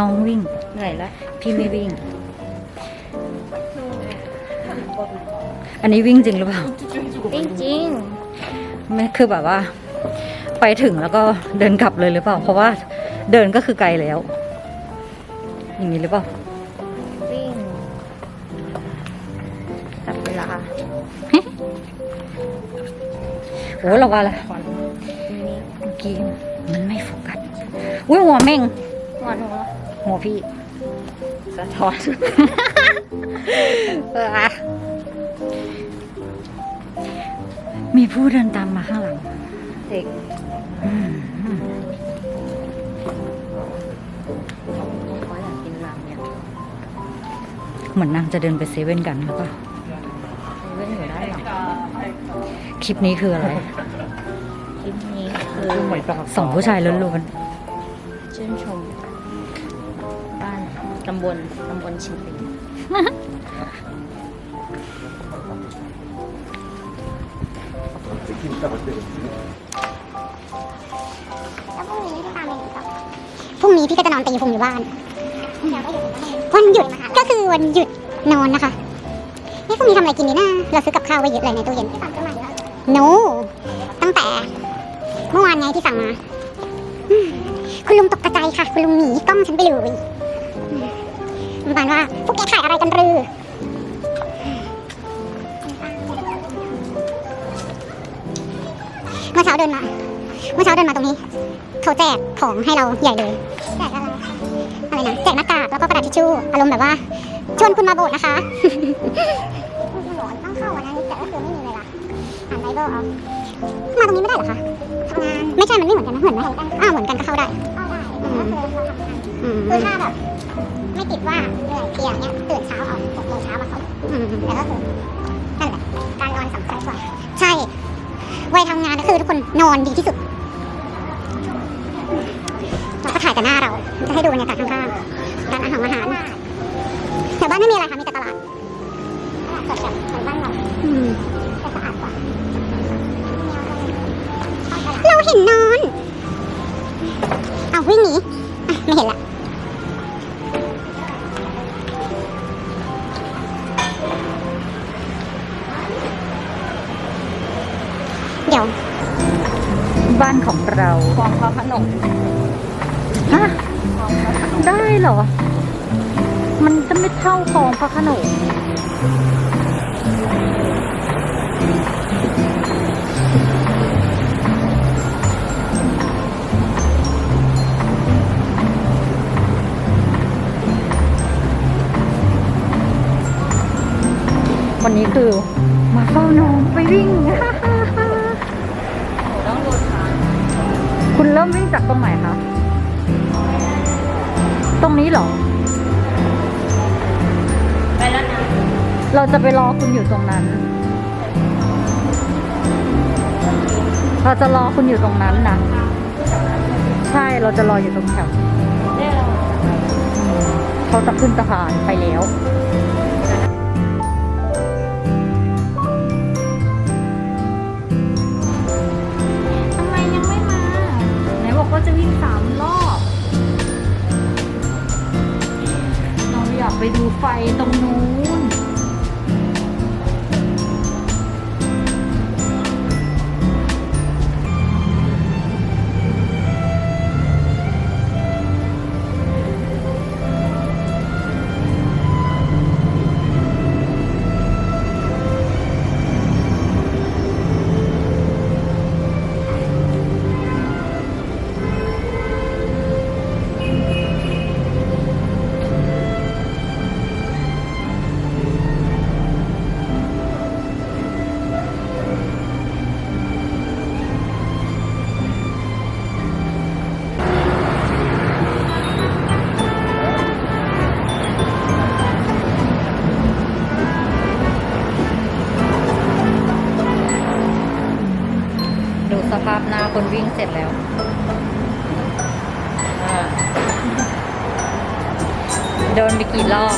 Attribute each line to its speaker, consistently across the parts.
Speaker 1: น้องวิ่ง
Speaker 2: เหนื่อยแล้ว
Speaker 1: พี่ไม่วิ่ง อันนี้วิ่งจริงหรือเปล่า
Speaker 2: จริงจริง
Speaker 1: ไม่คือแบบว่า ไปถึงแล้วก็เดินกลับเลยหรือเปล่า เพราะว่าเดินก็คือไกลแล้ว อย่างนี้หรือเปล่า
Speaker 2: ๆวิ่งจับเวลา
Speaker 1: โอ้เราว่าอะไร
Speaker 2: ก่อนนี้
Speaker 1: เมื่อกี้มันไม่โฟกัสอุ้ยหัวเม่ง
Speaker 2: วันหัว
Speaker 1: หัวพี่
Speaker 2: สะท้อน
Speaker 1: เอออะมีผู้เดินตามมาข้างหลัง
Speaker 2: เด็ก
Speaker 1: อืม
Speaker 2: เขาอยากกินรามเนี่ย
Speaker 1: เหมือนนางจะเดินไปเซเว่นกันหรือเปล่า
Speaker 2: เว้นอยู่ด้านหลัง
Speaker 1: คลิปนี้คืออะไร
Speaker 2: คลิปนี้คือ
Speaker 1: สองผู้ชายล้วน
Speaker 2: ชื่นชมบ้าน ตำบลตำบลชิมปิง
Speaker 3: พรุ่งนี้พี่ตามไปไหนต่อพรุ่งนี้พี่ก็จะนอนตีพุงอยู่บ้าน วันหยุดก็คือวันหยุดนอนนะคะเฮ้ยพรุ่งนี้ทำอะไรกินดีนะเราซื้อกับข้าวไว้เยอะเลยในตู้เย็นโนตั้งแต่ เมื่อวานไงที่สั่งมาอืมคุณลุงตกกระจายค่ะ คุณลุงหนีกล้องฉันไปเลยอืม ประมาณว่าพวกแกขายอะไรกันรือเมื่อเช้าเดินมาเมื่อเช้าเดินมาตรงนี้ เขาแจกของให้เราใหญ่เลยแจกอะไรอะไรนะแจกหน้ากากแล้วก็กระดาษทิชชู่อารมณ์แบบว่าชวนคุณมาโบสถ์นะคะต้องเข้าวันนั้นแต่ก็คือไม่มีเวลาอ่านไบเบิลเอามาตรงนี้ไม่ได้เหรอคะทำงานไม่ใช่มันไม่เหมือนกันนะเหมือนไหมอ้าวเหมือนกันก็เข้าได้เข้าได้คือถ้าแบบไม่ ติดว่าเหนื่อยเพลียเนี่ยตื่นเช้าออกหกโมงเช้ามาเข้าแต่ก็คือนั่นแหละการนอนสำคัญกว่า ใช่วัยทำงานก็คือทุกคนนอนดีที่สุดเราก็ถ่ายแต่หน้าเรา จะให้ดูบรรยากาศข้างๆร้านอาหารอาหารแถวบ้านไม่มีอะไรค่ะมีแต่ตลาดตลาดสดแบบแถวบ้านเราอืมแต่สะอาดกว่าเราเห็นนอน เอาวิ่งหนีไม่เห็นละ
Speaker 1: บ้านของเรา
Speaker 2: คลองพระโขนง
Speaker 1: ฮะได้เหรอ มันจะไม่เท่าคลองพระโขนงวันนี้คือมาเฝ้าน้องไปวิ่ง
Speaker 2: ต้อง
Speaker 1: ริ่มวิ่งจากตรงไหนคะ ตรงนี้เหรอ
Speaker 2: ไปแล้วนะ
Speaker 1: เราจะไปรอคุณอยู่ตรงนั้น เราจะรอคุณอยู่ตรงนั้นนะ ใช่ เราจะรออยู่ตรงแถว
Speaker 2: ได้แล้ว
Speaker 1: เขาจะขึ้นสะพานไปแล้ว
Speaker 2: วิ่งสามรอบ
Speaker 1: เราอยากไปดูไฟตรงนู้น ดูสภาพหน้าคนวิ่งเสร็จแล้วโดนไปกี่รอบ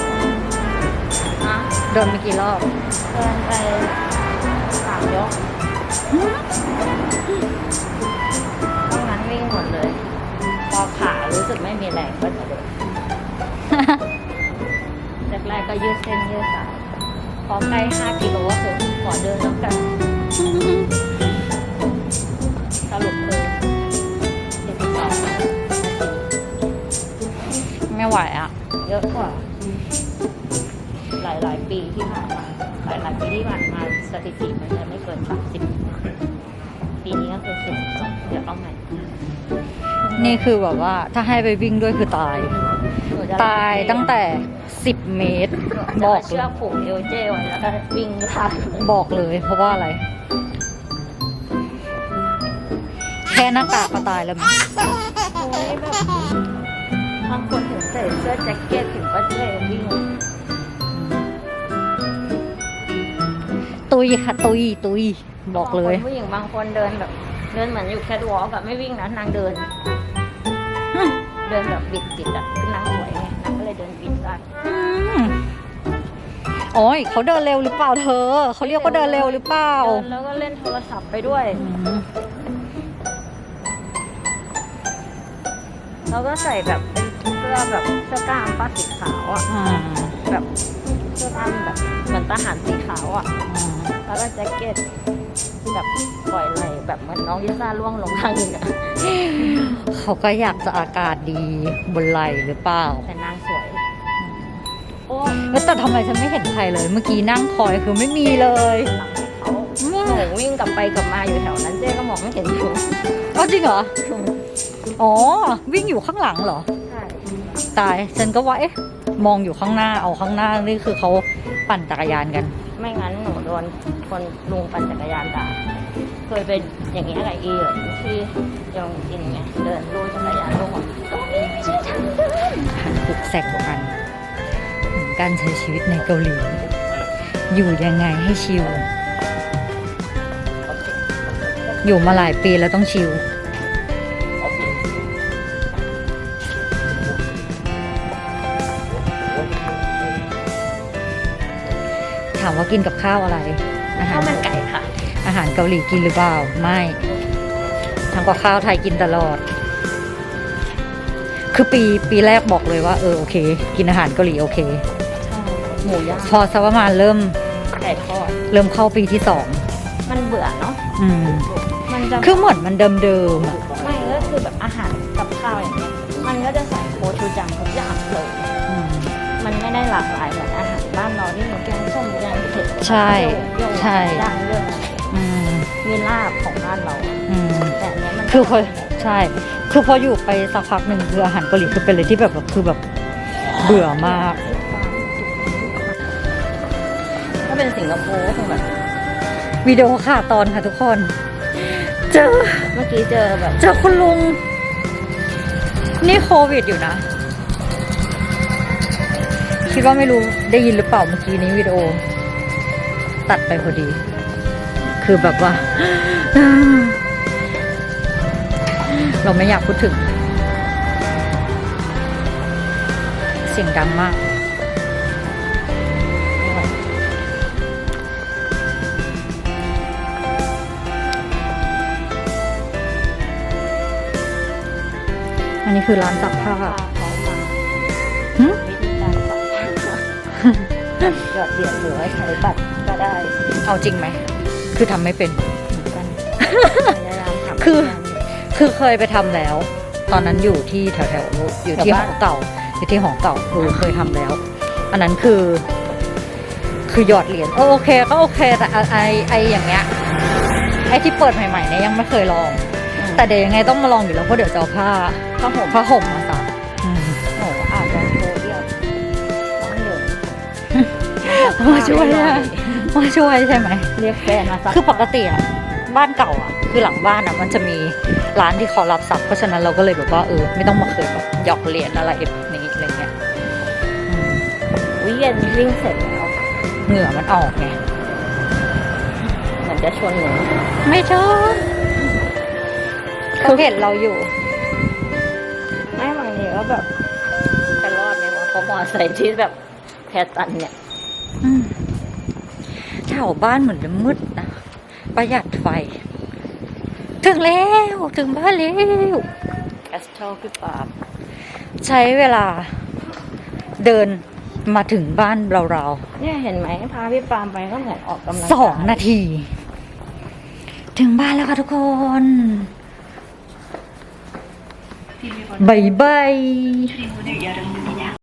Speaker 1: โดนไปกี่รอบ
Speaker 2: เดินไปสามยกต้องนั้นวิ่งหมดเลย พอขารู้สึกไม่มีแรงก็จะเดินแรกๆก็ยืดเส้นยืดสายพอใกล้ห้ากิโลก็คือขอเดินแล้วกัน สรุปคือเจ็ดสิบสองนาที
Speaker 1: ไม่ไหวอะ
Speaker 2: เยอะกว่า หลายๆปีที่ผ่านมา หลายๆปีที่ผ่านมาสถิติมันจะไม่เกินสามสิบปีนี้ก็คือสิบสองเดี๋ยวเอาใหม่
Speaker 1: นี่คือแบบว่าถ้าให้ไปวิ่งด้วยคือตาย
Speaker 2: หนูจะ
Speaker 1: ตายตั้งแต่ 10 เมตร
Speaker 2: บบอ
Speaker 1: อกก
Speaker 2: เชือกผูกเอวเจไว้แล้วก็วิ่งลาก
Speaker 1: บอกเลยเพราะว่าอะไร ค่หน้ากากก็ตายแล้วมั้ย
Speaker 2: โอ้ยแบบบางคนถึงใส่เสื้อแจ็คเก็ตถึงก็เท่วิ่ง
Speaker 1: ตุยค่ะ ตุยตุยบอกเลย
Speaker 2: บางคนผู้หญิงบางคนเดินแบบ เดินเหมือนอยู่แคทวอล์กแบบไม่วิ่งนะนางเดิน เดินแบบบิดบิดๆอะคือนางสวยไงนางก็เลยเดินบิดได้
Speaker 1: อืมโอ้ยเขาเดินเร็วหรือเปล่าเธอ เขาเรียกว่าเดินเร็วหรือเปล่า
Speaker 2: เดินแล้วก็เล่นโทรศัพท์ไปด้วย แล้วก็ใส่แบบเป็นเสื้อแบบเสื้อกล้ามป้าสีขาวอะ
Speaker 1: อ่า
Speaker 2: แบบเสื้อกล้ามแบบเหมือนทหารสีขาวอะ แล้วก็แจ็คเก็ตแบบปล่อยไหลแบบเหมือนน้องยิซ่าล่วงลงทางนึงอะ
Speaker 1: เขาก็อยากจะอากาศดีบนไหลหรือเปล่า
Speaker 2: แต่นางสวยโอ้
Speaker 1: แล้วแต่ทำไมฉันไม่เห็นใครเลย เมื่อกี้นั่งคอยคือไม่มีเลย
Speaker 2: หลังให้เขาหนูวิ่งกลับไปกลับมาอยู่แถวนั้นเจ๊ก็มองไม่เห็นอยู่
Speaker 1: อ๋อจริงเหรอ อ๋อ วิ่งอยู่ข้างหลังเหรอ
Speaker 2: ใช่
Speaker 1: ตายฉันก็ว่าเอ๊ะมองอยู่ข้างหน้าเอาข้างหน้านี่คือเขาปั่นจักรยานกัน
Speaker 2: ไม่งั้นหนูโดนคนลุงปั่นจักรยานด่าเคยเป็นอย่างนี้ยกับอีเหรที่ยองอินไงเดินลุยจักรยานลงมาตรงนี้ไม่ใช่ทางเดิน
Speaker 1: หันปุกแสกกันเหมือนการใช้ชีวิตในเกาหลี อยู่ยังไงให้ชิล อยู่มาหลายปีแล้วต้องชิล ถามว่ากินกับข้าวอะไรอาหา
Speaker 2: ข้ารวมันไก่ค่ะ
Speaker 1: อาหารเกาหลีกินหรือเปล่า ไม่ทำกับข้าวไทยกินตลอด คือปีปีแรกบอกเลยว่าเออโอเค กินอาหารเกาหลีโอเค
Speaker 2: ใช่หมูย่าง
Speaker 1: พอสักประมาณเริ่ม
Speaker 2: ไก่ทอด
Speaker 1: เริ่มเข้าปีที่สอง
Speaker 2: มันเบื่อเนาะ
Speaker 1: อืม
Speaker 2: มันจะ
Speaker 1: คือเหมือนมันเดิมๆอะ
Speaker 2: ไม่ก็คือแบบอาหารกับข้าวอย่างเงี้ย มันก็จะใส่โคชูจังทุกอย่างเลย
Speaker 1: อืม
Speaker 2: มันไม่ได้หลากหลายเหมือนอาหารบ้
Speaker 1: ใช่
Speaker 2: เปรี้ยว
Speaker 1: ใช่
Speaker 2: ย่างเรื่องอะไร
Speaker 1: อืม
Speaker 2: มีลาบของบ้านเรา
Speaker 1: อืม
Speaker 2: แต่อันเนี้ยมัน
Speaker 1: คือพอใช่ คือพออยู่ไปสักพักหนึ่งคืออาหารเกาหลีคือเป็นเลยที่แบบแบบคือแบบเบื่อมาก
Speaker 2: ถ้าเป็นสิงคโปร์ก็คงแบบ
Speaker 1: วิดีโอค่ะตอนค่ะทุกคน เจอ
Speaker 2: เมื่อกี้เจอแบบ
Speaker 1: เจอคุณลุง นี่โควิดอยู่นะ คิดว่าไม่รู้ได้ยินหรือเปล่าเมื่อกี้นี้วิดีโอ ตัดไปพอดี คือแบบว่า เราไม่อยากพูดถึง เสียงดังมากอันนี้คือร้านซักผ้า
Speaker 2: พาเขามา
Speaker 1: หึ
Speaker 2: วิธีการสัมภาษณ์หยอดเหรียญหรือว่าใช้บัตรก็ ได้
Speaker 1: เอาจริงไหม คือทำไม่เป็น
Speaker 2: เหมือนกันพยายามทำ
Speaker 1: คือ
Speaker 2: ทุกย่างยู่
Speaker 1: คือเคยไปทำแล้ว ตอนนั้นอยู่ที่แถวแถวๆอยู่ที่
Speaker 2: แถว
Speaker 1: ห
Speaker 2: บ้าน
Speaker 1: อเก่า อยู่ที่หอเก่าคือเคยทำแล้ว อันนั้นคือ คือหยอดเหรียญเออโอเค ก็โอเคแต่ไอไอไออย่างเงี้ยไอที่เปิดใหม่ๆเนี่ยยังไม่เคยลองแต่เดี๋ยวยังไงต้องมาลองอยู่แล้วเพราะเดี๋ยวจะเอาผ้า
Speaker 2: ผ้าห่ม
Speaker 1: ผ้าห่มมาซักอืม
Speaker 2: โอ้อาจจะโทรเรียกน้องเหยิน
Speaker 1: มาช่วยอะมาช่วยใช่ไหม
Speaker 2: เรียกแฟนมาซัก
Speaker 1: คือปกติอะบ้านเก่าอะ คือหลังบ้านอะมันจะมีร้านที่เขารับซักเพราะฉะนั้นเราก็เลยแบบว่าเออไม่ต้องมาเคยแบบหยอกเหรียญอะไรแบบนี้อะไรเงี้ยอืม
Speaker 2: วิเย็นวิ่งเสร็จแล้ว
Speaker 1: เหงื่อมันออกไง
Speaker 2: เหมือนจะชวนหนู
Speaker 1: ไม่ชอบเขาเห็นเราอยู่
Speaker 2: ไม่บางทีก็แบบจะรอดไหมวะเพราะมอไซค์ที่แบบแพตันเนี่ย
Speaker 1: อืม แถวบ้านเหมือนจะมืดนะประหยัดไฟ ถึงแล้ว ถึงบ้านแล้ว
Speaker 2: แอสโทรพี่ปราบ
Speaker 1: ใช้เวลาเดินมาถึงบ้านเรา
Speaker 2: เนี่ยเห็นไหมพาพี่ปามไปก็เหมือนออกกำลัง
Speaker 1: ๆสองนาที ถึงบ้านแล้วค่ะทุกคนบายบาย